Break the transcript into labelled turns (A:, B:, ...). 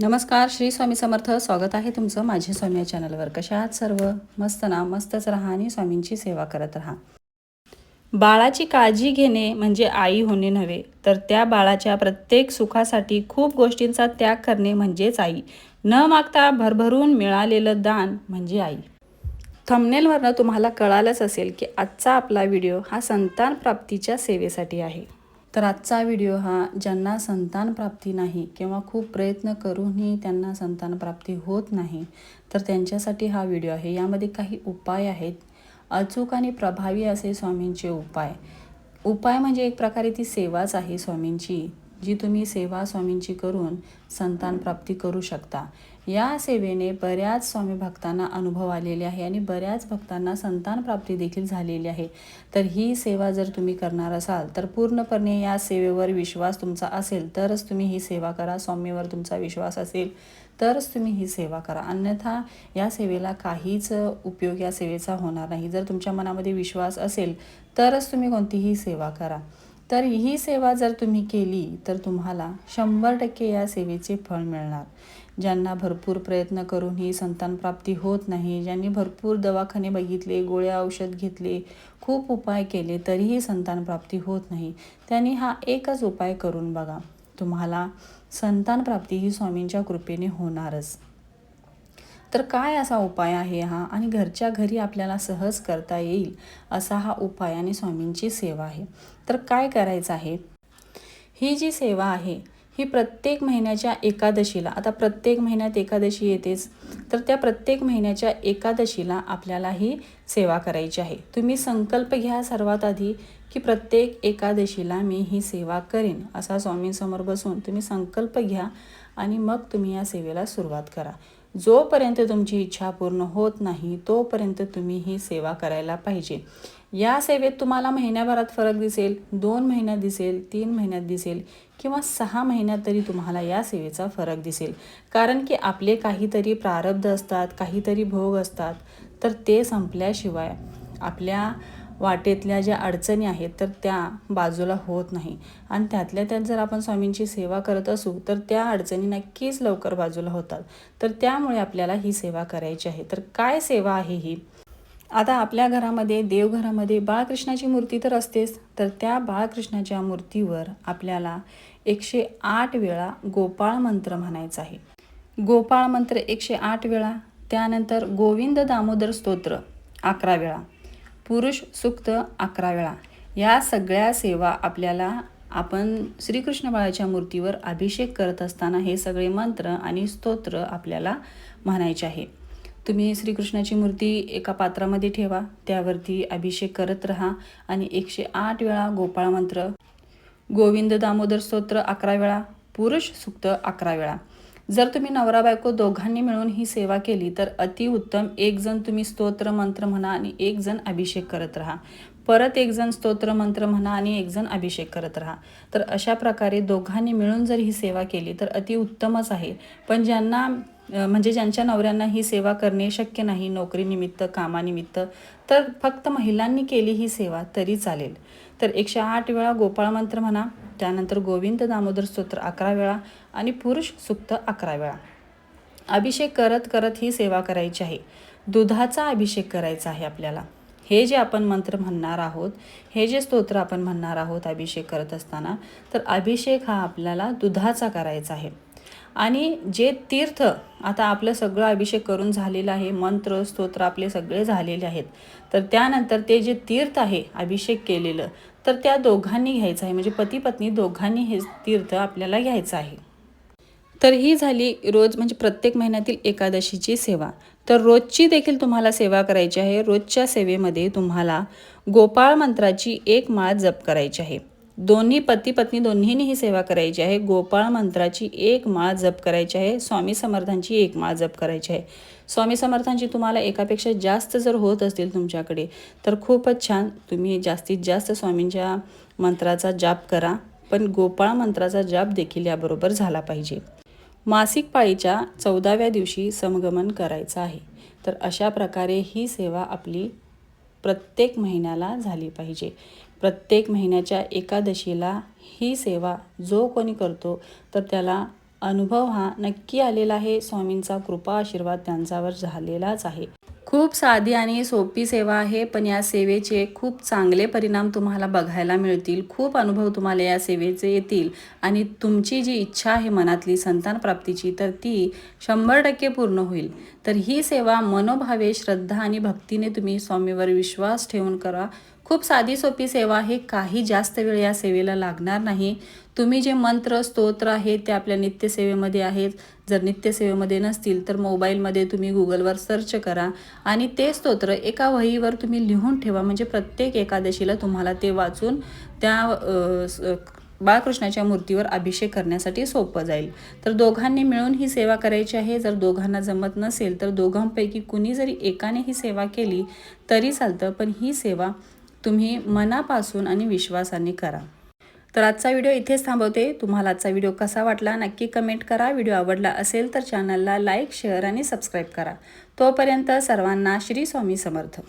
A: नमस्कार श्री स्वामी समर्थ. स्वागत आहे तुमचं माझे स्वामी या चॅनलवर. कशा आहात सर्व? मस्त ना? मस्तच राहा आणि स्वामींची सेवा करत राहा. बाळाची काळजी घेणे म्हणजे आई होणे नव्हे तर त्या बाळाच्या प्रत्येक सुखासाठी खूप गोष्टींचा त्याग करणे म्हणजेच आई. न मागता भरभरून मिळालेलं दान म्हणजे आई. थंबनेलवरनं तुम्हाला कळालंच असेल की आजचा आपला व्हिडिओ हा संतान प्राप्तीच्या सेवेसाठी आहे. तर आजचा व्हिडिओ हा ज्यांना संतान प्राप्ती नाही किंवा खूप प्रयत्न करूनही त्यांना संतान प्राप्ती होत नाही तर त्यांच्यासाठी हा व्हिडिओ आहे. यामध्ये काही उपाय आहेत. अचूक आणि प्रभावी असे स्वामींचे उपाय. उपाय म्हणजे एक प्रकारे ती सेवाच आहे स्वामींची. जी तुम्ही सेवा स्वामींची करून संतान प्राप्ती करू शकता. या सेवेने बऱ्याच स्वामी भक्तांना अनुभव आलेले आहे आणि बऱ्याच भक्तांना संतान प्राप्ती देखील झालेली आहे. तर ही सेवा जर तुम्ही करणार असाल तर पूर्णपणे या सेवेवर विश्वास तुमचा असेल तरच तुम्ही ही सेवा करा. स्वामीवर तुमचा विश्वास असेल तरच तुम्ही ही सेवा करा. अन्यथा या सेवेला काहीच उपयोग या सेवेचा होणार नाही. जर तुमच्या मनामध्ये विश्वास असेल तरच तुम्ही कोणतीही सेवा करा. तर ही सेवा जर तुम्ही केली तर तुम्हाला शंभर टक्के या सेवेचे फळ मिळणार. ज्यांना भरपूर प्रयत्न करून ही होत नाही ज्यांनी भरपूर दवाखाने बघितले गोळ्या औषध घेतले खूप उपाय केले तरीही संतानप्राप्ती होत नाही. त्यांनी हा एकच उपाय करून बघा. तुम्हाला संतानप्राप्ती ही स्वामींच्या कृपेने होणारच. तर काय असा उपाय आहे हा? आणि घरच्या घरी आपल्याला सहज करता येईल असा हा उपाय आणि स्वामींची सेवा आहे. तर काय करायचं आहे? ही जी सेवा आहे ही प्रत्येक महिन्याच्या एकादशीला आता प्रत्येक महिन्यात एकादशी येतेच तर त्या प्रत्येक महिन्याच्या एकादशीला आपल्याला ही सेवा करायची आहे. तुम्ही संकल्प घ्या सर्वात आधी की प्रत्येक एकादशीला मी ही सेवा करेन असा स्वामींसमोर बसून तुम्ही संकल्प घ्या आणि मग तुम्ही या सेवेला सुरुवात करा. जोपर्यंत तुमची इच्छा पूर्ण होत नाही तोपर्यंत तुम्ही ही सेवा करायला पाहिजे. या सेवेत तुम्हाला महिन्याभरात फरक दिसेल दोन महिन्यात दिसेल तीन महिन्यात दिसेल किंवा सहा महिन्यात तरी तुम्हाला या सेवेचा फरक दिसेल. कारण की आपले काहीतरी प्रारब्ध असतात काहीतरी भोग असतात तर ते संपल्याशिवाय आपल्या वाटेतल्या ज्या अडचणी आहेत तर त्या बाजूला होत नाही. आणि त्यातल्या त्यात जर आपण स्वामींची सेवा करत असू तर त्या अडचणी नक्कीच लवकर बाजूला होतात. तर त्यामुळे आपल्याला ही सेवा करायची आहे. तर काय सेवा आहे ही? आता आपल्या घरामध्ये देवघरामध्ये बाळकृष्णाची मूर्ती तर असतेच. तर त्या बाळकृष्णाच्या मूर्तीवर आपल्याला एकशे आठ वेळा गोपाळ मंत्र म्हणायचा आहे. गोपाळ मंत्र एकशे आठ वेळा त्यानंतर गोविंद दामोदर स्तोत्र अकरा वेळा. पुरुष सुक्त अकरा वेळा. या सगळ्या सेवा आपल्याला आपण श्रीकृष्ण बाळाच्या मूर्तीवर अभिषेक करत असताना हे सगळे मंत्र आणि स्तोत्र आपल्याला म्हणायचे आहे. तुम्ही श्रीकृष्णाची मूर्ती एका पात्रामध्ये ठेवा त्यावरती अभिषेक करत राहा आणि एकशे आठ वेळा गोपाळ मंत्र गोविंद दामोदर स्तोत्र अकरा वेळा पुरुष सुक्त अकरा वेळा. जर तुम्ही नवरा बायको दोघांनी मिळून ही सेवा केली तर अतिउत्तम एक जण तुम्ही स्तोत्र मंत्र म्हणा आणि एक जण अभिषेक करत राहा. परत एक जण स्तोत्र मंत्र म्हणा आणि एक जण अभिषेक करत राहा. तर अशा प्रकारे दोघांनी मिळून जर ही सेवा केली तर अतिउत्तमच आहे. पण ज्यांना म्हणजे ज्यांच्या नवऱ्यांना ही सेवा करणे शक्य नाही नोकरीनिमित्त कामानिमित्त तर फक्त महिलांनी केली ही सेवा तरी चालेल. तर एकशे आठ वेळा गोपाळ मंत्र म्हणा त्यानंतर गोविंद दामोदर स्तोत्र अकरा वेळा आणि पुरुष सुक्त अकरा वेळा. अभिषेक करत करत ही सेवा करायची आहे. दुधाचा अभिषेक करायचा आहे आपल्याला. हे जे आपण मंत्र म्हणणार आहोत हे जे स्तोत्र आपण म्हणणार आहोत अभिषेक करत असताना तर अभिषेक हा आपल्याला दुधाचा करायचा आहे. आणि जे तीर्थ आता आपलं सगळं अभिषेक करून झालेलं आहे मंत्र स्तोत्र आपले सगळे झालेले आहेत. तर त्यानंतर ते जे तीर्थ आहे अभिषेक केलेलं तर त्या दोघांनी घ्यायचं आहे. म्हणजे पती पत्नी दोघांनी हे तीर्थ आपल्याला घ्यायचं आहे. तर ही झाली रोज म्हणजे प्रत्येक महिन्यातील एकादशीची सेवा. तर रोजची देखील तुम्हाला सेवा करायची आहे. रोजच्या सेवेमध्ये तुम्हाला गोपाळ मंत्राची एक माळ जप करायची आहे. दोन्ही पती पत्नी दोन्हींनी ही सेवा करायची आहे. गोपाळ मंत्राची एक माळ जप करायची आहे. स्वामी समर्थांची एक माळ जप करायची आहे. स्वामी समर्थांची तुम्हाला एकापेक्षा जास्त जर होत असतील तुमच्याकडे तर खूपच छान. तुम्ही जास्तीत जास्त स्वामींच्या मंत्राचा जाप करा. पण गोपाळ मंत्राचा जाप देखील याबरोबर झाला पाहिजे. मासिक पाळीच्या चौदाव्या दिवशी समगमन करायचं आहे. तर अशा प्रकारे ही सेवा आपली प्रत्येक महिन्याला झाली पाहिजे. प्रत्येक महिन्याच्या एकादशीला ही सेवा जो कोणी करतो तर त्याला अनुभव हा नक्की आलेला आहे. स्वामींचा कृपा आशीर्वाद त्यांच्यावर झालेलाच आहे. खूप साधी आणि सोपी सेवा आहे पण या सेवेचे खूप चांगले परिणाम तुम्हाला बघायला मिळतील. खूप अनुभव तुम्हाला या सेवेचे येतील. आणि तुमची जी इच्छा आहे मनातली संतान प्राप्तीची तर ती शंभर टक्के पूर्ण होईल. तर ही सेवा मनोभावे श्रद्धा आणि भक्तीने तुम्ही स्वामीवर विश्वास ठेवून करा. खूप साधी सोपी सेवा आहे काही जास्त वेळ या सेवेला लागणार नाही. तुम्ही जे मंत्र स्तोत्र आहेत ते आपल्या नित्यसेवेमध्ये आहेत. जर नित्यसेवेमध्ये नसतील तर मोबाईलमध्ये तुम्ही गुगलवर सर्च करा आणि ते स्तोत्र एका वहीवर तुम्ही लिहून ठेवा. म्हणजे प्रत्येक एकादशीला तुम्हाला ते वाचून त्या बाळकृष्णाच्या मूर्तीवर अभिषेक करण्यासाठी सोपं जाईल. तर दोघांनी मिळून ही सेवा करायची आहे. जर दोघांना जमत नसेल तर दोघांपैकी कुणी जरी एकाने ही सेवा केली तरी चालतं. पण ही सेवा तुम्ही मनापासून आणि विश्वासाने करा. तर आजचा व्हिडिओ इथेच थांबवते. तुम्हाला आजचा व्हिडिओ कसा वाटला नक्की कमेंट करा. व्हिडिओ आवडला असेल तर चॅनलला लाईक शेअर आणि सबस्क्राईब करा. तोपर्यंत सर्वांना श्री स्वामी समर्थ.